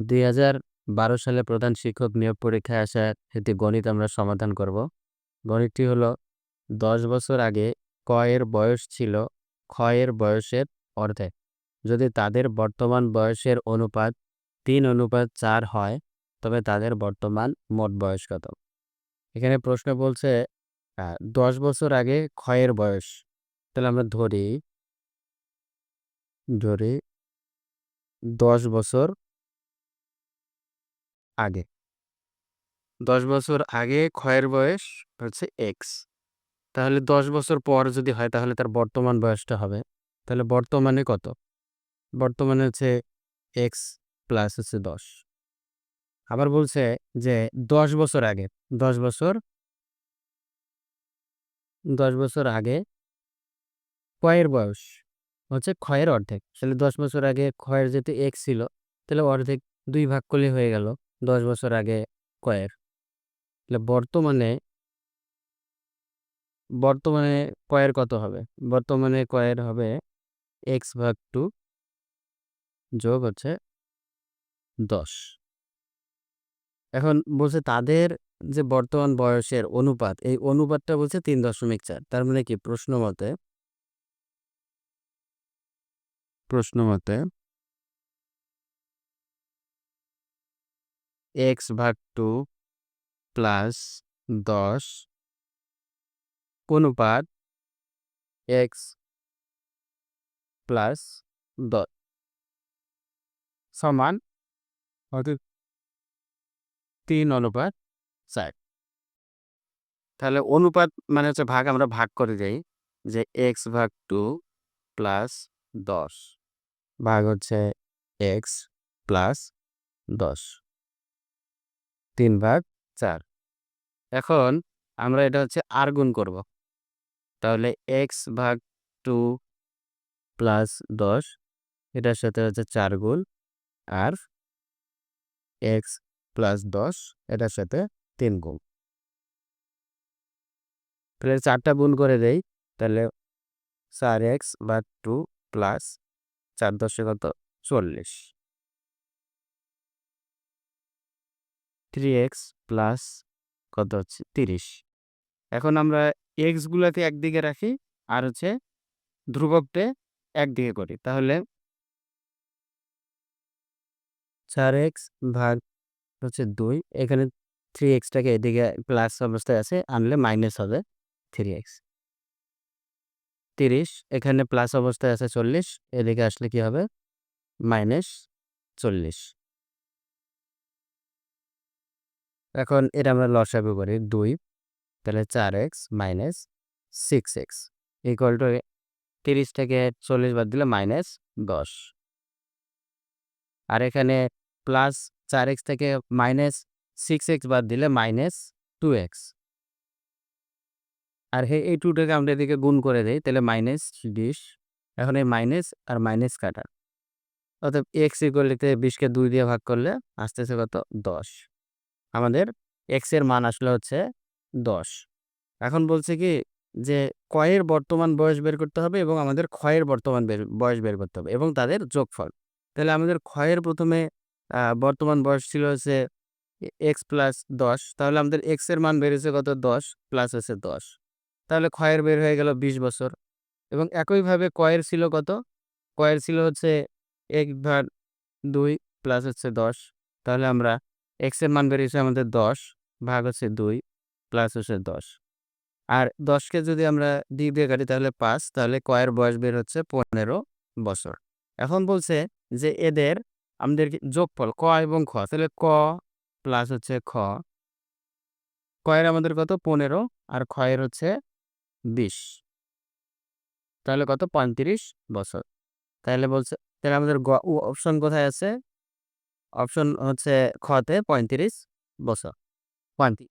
দুই হাজার বারো সালে প্রধান শিক্ষক নিয়োগ পরীক্ষায় আসা একটি গণিত আমরা সমাধান করব। গণিতটি হলো দশ বছর আগে ক এর বয়স ছিল খ এর বয়সের অর্ধেক। যদি তাদের বর্তমান বয়সের অনুপাত তিন অনুপাত চার হয়, তবে তাদের বর্তমান মোট বয়স কত? এখানে প্রশ্ন বলছে দশ বছর আগে ক্ষয়ের বয়স। তাহলে আমরা ধরি ধরি দশ বছর আগে। দশ বছর আগে ক্ষয়ের বয়স হচ্ছে এক্স তাহলে দশ বছর পর যদি হয়, তাহলে তার বর্তমান বয়সটা হবে। তাহলে বর্তমানে কত? বর্তমানে হচ্ছে এক্স প্লাস হচ্ছে দশ। আবার বলছে যে দশ বছর আগে, দশ বছর দশ বছর আগে ক্ষয়ের বয়স হচ্ছে ক্ষয়ের অর্ধেক। তাহলে দশ বছর আগে ক্ষয়ের যেহেতু এক্স ছিল, তাহলে অর্ধেক দুই ভাগ করলে হয়ে গেল। দশ বছর আগে কয়ের বর্তমানে বর্তমানে কয়ের কত হবে? বর্তমানে কয়ের হবে এক্স ভাগ টু যোগ হচ্ছে দশ। এখন বলছে তাদের যে বর্তমান বয়সের অনুপাত, এই অনুপাতটা বলছে তিন দশমিক চার। তার মানে কি? প্রশ্ন মতে প্রশ্ন মতে এক্স ভাগ টু প্লাস দশ অনুপাত এক্স প্লাস দশ সমান তিন অনুপাত চার। তাহলে অনুপাত মানে হচ্ছে ভাগ আমরা ভাগ করে যাই যে এক্স ভাগ টু প্লাস দশ। ভাগ হচ্ছে এক্স প্লাস দশ। তিন ভাগ চার। এখন আমরা এটা হচ্ছে আর গুণ করব। তাহলে এক্স ভাগ টু প্লাস দশ, এটার সাথে হচ্ছে চার গুণ। আর এক্স প্লাস দশ, এটার সাথে তিন গুণ। তাহলে চারটা গুণ করে দেই, তাহলে চার এক্স ভাগ টু প্লাস চার দশে কত? চল্লিশ। থ্রি এক্স প্লাস কত হচ্ছে? তিরিশ। এখন আমরা এক্সগুলোকে একদিকে রাখি আর হচ্ছে ধ্রুবকটে একদিকে করি। তাহলে চার এক্স ভাগ হচ্ছে দুই। এখানে থ্রি এক্সটাকে এদিকে প্লাস অবস্থায় আছে, আনলে মাইনাস হবে থ্রি এক্স তিরিশ, এখানে প্লাস অবস্থায় আছে চল্লিশ, এদিকে আসলে কি হবে? মাইনাস চল্লিশ। এখন এটা আমরা লসাগু করি দুই, তাহলে চার x minus six x equal to তিরিশ থেকে চল্লিশ বাদ দিলে মাইনাস দশ। আর এখানে প্লাস চার এক্স থেকে মাইনাস সিক্স এক্স বাদ দিলে মাইনাস টু এক্স। আর হে, এই টুটাকে আমরা এদিকে গুণ করে দিই, তাহলে মাইনাস বিশ, এখন এই মাইনাস আর মাইনাস কাটা। অর্থাৎ এক্স ইকুয়ালিতে বিশকে দুই দিয়ে ভাগ করলে আসতেছে কত? দশ। আমাদের এক্সের মান আসলে হচ্ছে দশ। এখন বলছে কি যে কয়ের বর্তমান বয়স বের করতে হবে এবং আমাদের ক্ষয়ের বর্তমান বের, বয়স বের করতে হবে এবং তাদের যোগফল। তাহলে আমাদের ক্ষয়ের প্রথমে বর্তমান বয়স ছিল হচ্ছে এক্স প্লাস দশ, তাহলে আমাদের এক্সের মান বেড়েছে কত? দশ প্লাস হচ্ছে দশ। তাহলে ক্ষয়ের বের হয়ে গেল বিশ বছর এবং একইভাবে কয়ের ছিল কত? কয়ের ছিল হচ্ছে এক ভাগ দুই প্লাস হচ্ছে দশ। তাহলে আমরা এক্সের মান বেরিয়েছে আমাদের দশ, ভাগ হচ্ছে দুই প্লাস হচ্ছে দশ। আর দশকে যদি আমরা দ্বীপ দিয়ে কাটি তাহলে পাঁচ, তাহলে কয়ের বয়স বের হচ্ছে পনেরো বছর। এখন বলছে যে এদের আমাদের যোগফল ক এবং খ, তাহলে ক প্লাস হচ্ছে খ। কয়ের আমাদের কত? পনেরো, আর ক্ষয়ের হচ্ছে বিশ। তাহলে কত? পঁয়ত্রিশ বছর। তাহলে বলছে, তাহলে আমাদের অপশন কোথায় আছে? অপশন হচ্ছে খতে পঁয়ত্রিশ বছর। পঁয়ত্রিশ।